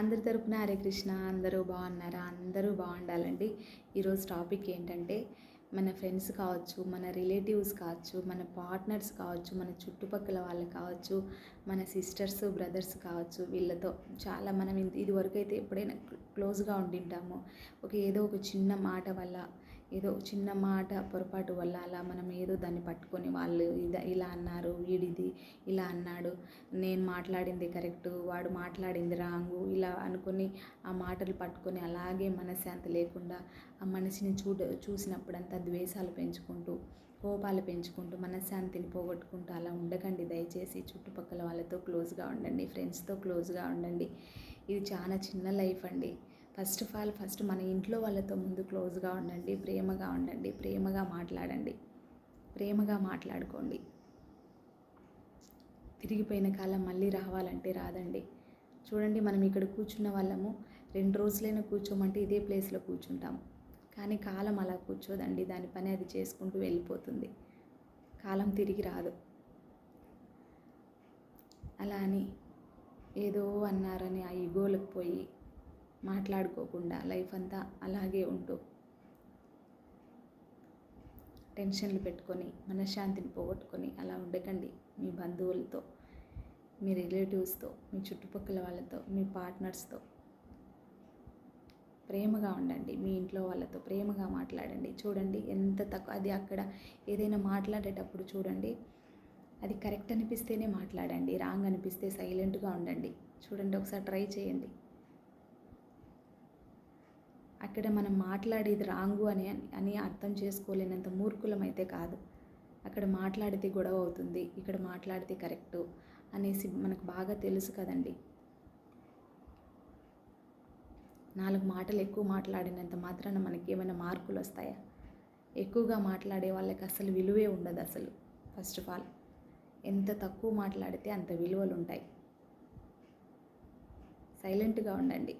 అందరి తరపున హరే కృష్ణ అందరూ బాగున్నారా? అందరూ బాగుండాలండి. ఈరోజు టాపిక్ ఏంటంటే మన ఫ్రెండ్స్ కావచ్చు మన రిలేటివ్స్ కావచ్చు మన పార్ట్నర్స్ కావచ్చు మన చుట్టుపక్కల వాళ్ళు కావచ్చు మన సిస్టర్స్ బ్రదర్స్ కావచ్చు వీళ్ళతో చాలా మనం ఇంత ఇదివరకు అయితే ఎప్పుడైనా క్లోజ్గా ఉండింటాము. ఒక ఏదో ఒక చిన్న మాట వల్ల ఏదో చిన్న మాట పొరపాటు వల్ల అలా మనం ఏదో దాన్ని పట్టుకొని వాళ్ళు ఇద ఇలా అన్నారు వీడిది ఇలా అన్నాడు నేను మాట్లాడింది కరెక్టు వాడు మాట్లాడింది రాంగు ఇలా అనుకొని ఆ మాటలు పట్టుకొని అలాగే మనశ్శాంతి లేకుండా ఆ మనిషిని చూడ చూసినప్పుడంతా ద్వేషాలు పెంచుకుంటూ కోపాలు పెంచుకుంటూ మనశ్శాంతిని పోగొట్టుకుంటూ అలా ఉండకండి. దయచేసి చుట్టుపక్కల వాళ్ళతో క్లోజ్గా ఉండండి ఫ్రెండ్స్తో క్లోజ్గా ఉండండి. ఇది చాలా చిన్న లైఫ్ అండి. ఫస్ట్ ఆఫ్ ఆల్ ఫస్ట్ మన ఇంట్లో వాళ్ళతో ముందు క్లోజ్గా ఉండండి ప్రేమగా ఉండండి ప్రేమగా మాట్లాడండి. ప్రేమగా మాట్లాడుకోండి. తిరిగిపోయిన కాలం మళ్ళీ రావాలంటే రాదండి. చూడండి మనం ఇక్కడ కూర్చున్న వాళ్ళము రెండు రోజులైనా కూర్చోమంటే ఇదే ప్లేస్లో కూర్చుంటాము. కానీ కాలం అలా కూర్చోదండి దాని పని అది చేసుకుంటూ వెళ్ళిపోతుంది. కాలం తిరిగి రాదు. అలా అని ఏదో అన్నారని ఆ ఇగోలకు పోయి మాట్లాడుకోకుండా లైఫ్ అంతా అలాగే ఉంటూ టెన్షన్లు పెట్టుకొని మనశ్శాంతిని పోగొట్టుకొని అలా ఉండకండి. మీ బంధువులతో మీ రిలేటివ్స్తో మీ చుట్టుపక్కల వాళ్ళతో మీ పార్ట్నర్స్తో. ప్రేమగా ఉండండి. మీ ఇంట్లో వాళ్ళతో ప్రేమగా మాట్లాడండి. చూడండి ఎంత తక్కువ అది అక్కడ ఏదైనా మాట్లాడేటప్పుడు చూడండి అది కరెక్ట్ అనిపిస్తేనే మాట్లాడండి. రాంగ్ అనిపిస్తే సైలెంట్గా ఉండండి. చూడండి ఒకసారి ట్రై చేయండి. అక్కడ మనం మాట్లాడేది రాంగు అని అని అర్థం చేసుకోలేనంత మూర్ఖులం అయితే కాదు. అక్కడ మాట్లాడితే గొడవ అవుతుంది ఇక్కడ మాట్లాడితే కరెక్టు అనేసి మనకు బాగా తెలుసు కదండి. నాలుగు మాటలు ఎక్కువ మాట్లాడినంత మాత్రాన మనకి ఏమైనా మార్కులు వస్తాయా? ఎక్కువగా మాట్లాడే వాళ్ళకి అసలు విలువే ఉండదు అసలు ఫస్ట్ ఆఫ్ ఆల్. ఎంత తక్కువ మాట్లాడితే అంత విలువలు ఉంటాయి సైలెంట్గా ఉండండి.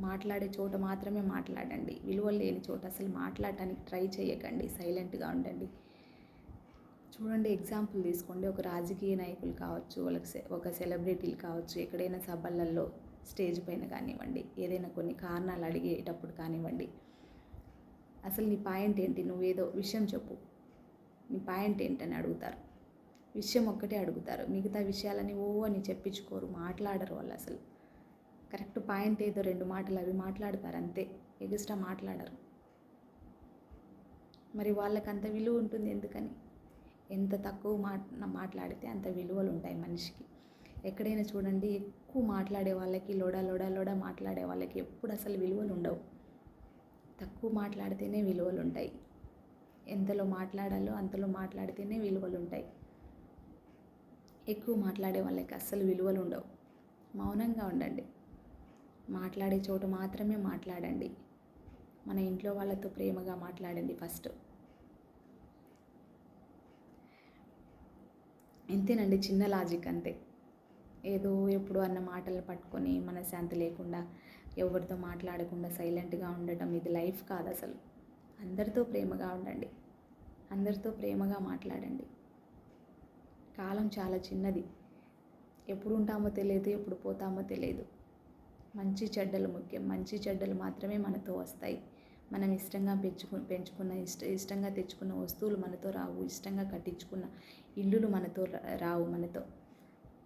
మాట్లాడే చోట మాత్రమే మాట్లాడండి. విలువలు లేని చోట అసలు మాట్లాడటానికి ట్రై చేయకండి. సైలెంట్గా ఉండండి. చూడండి ఎగ్జాంపుల్ తీసుకోండి. ఒక రాజకీయ నాయకులు కావచ్చు వాళ్ళకి ఒక సెలబ్రిటీలు కావచ్చు ఎక్కడైనా సభలలో స్టేజ్ పైన కానివ్వండి ఏదైనా కొన్ని కారణాలు అడిగేటప్పుడు కానివ్వండి. అసలు నీ పాయింట్ ఏంటి? నువ్వేదో విషయం చెప్పు. నీ పాయింట్ ఏంటని అడుగుతారు. విషయం ఒక్కటే అడుగుతారు. మిగతా విషయాలని ఓ అని చెప్పించుకోరు మాట్లాడరు వాళ్ళు అసలు. కరెక్ట్ పాయింట్ ఏదో రెండు మాటలు అవి మాట్లాడతారు అంతే ఎగస్ట్రా మాట్లాడరు. మరి వాళ్ళకి అంత విలువ ఉంటుంది ఎందుకని? ఎంత తక్కువ మాట మాట్లాడితే అంత విలువలు ఉంటాయి మనిషికి. ఎక్కడైనా చూడండి ఎక్కువ మాట్లాడే వాళ్ళకి లోడా లోడా లోడా మాట్లాడే వాళ్ళకి ఎప్పుడు అసలు విలువలు ఉండవు. తక్కువ మాట్లాడితేనే విలువలు ఉంటాయి. ఎంతలో మాట్లాడాలో అంతలో మాట్లాడితేనే విలువలు ఉంటాయి. ఎక్కువ మాట్లాడే వాళ్ళకి అస్సలు విలువలు ఉండవు. మౌనంగా ఉండండి. మాట్లాడే చోటు మాత్రమే మాట్లాడండి. మన ఇంట్లో వాళ్ళతో ప్రేమగా మాట్లాడండి ఫస్ట్. ఇంతేనండి చిన్న లాజిక్ అంతే. ఏదో ఎప్పుడు అన్న మాటలు పట్టుకొని మనశ్శాంతి లేకుండా ఎవరితో మాట్లాడకుండా సైలెంట్గా ఉండటం ఇది లైఫ్ కాదు అసలు అందరితో ప్రేమగా ఉండండి. అందరితో ప్రేమగా మాట్లాడండి. కాలం చాలా చిన్నది. ఎప్పుడు ఉంటామో తెలియదు ఎప్పుడు పోతామో తెలియదు. మంచి చెడ్డలు ముఖ్యం. మంచి చెడ్డలు మాత్రమే మనతో వస్తాయి. మనం ఇష్టంగా పెంచుకు పెంచుకున్న ఇష్ట ఇష్టంగా తెచ్చుకున్న వస్తువులు మనతో రావు. ఇష్టంగా కట్టించుకున్న ఇల్లులు మనతో రావు మనతో.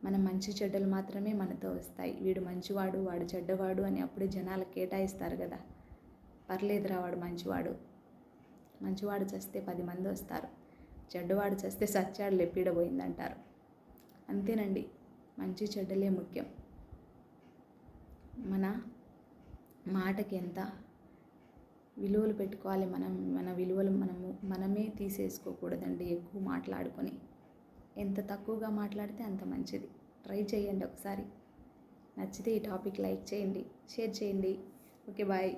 మన మంచి చెడ్డలు మాత్రమే మనతో వస్తాయి. వీడు మంచివాడు వాడు చెడ్డవాడు అని అప్పుడే జనాలు కేటాయిస్తారు కదా. పర్లేదురా వాడు మంచివాడు. మంచివాడు చస్తే పది మంది వస్తారు. చెడ్డవాడు చస్తే సచ్చాడు లెప్పిడబోయిందంటారు అంతేనండి. మంచి చెడ్డలే ముఖ్యం. మన మాటకి ఎంత విలువలు పెట్టుకోవాలి మనం మన విలువలు మనము మనమే తీసేసుకోకూడదండి ఎక్కువ మాట్లాడుకొని. ఎంత తక్కువగా మాట్లాడితే అంత మంచిది. ట్రై చేయండి ఒకసారి. నచ్చితే ఈ టాపిక్ లైక్ చేయండి షేర్ చేయండి. Okay bye.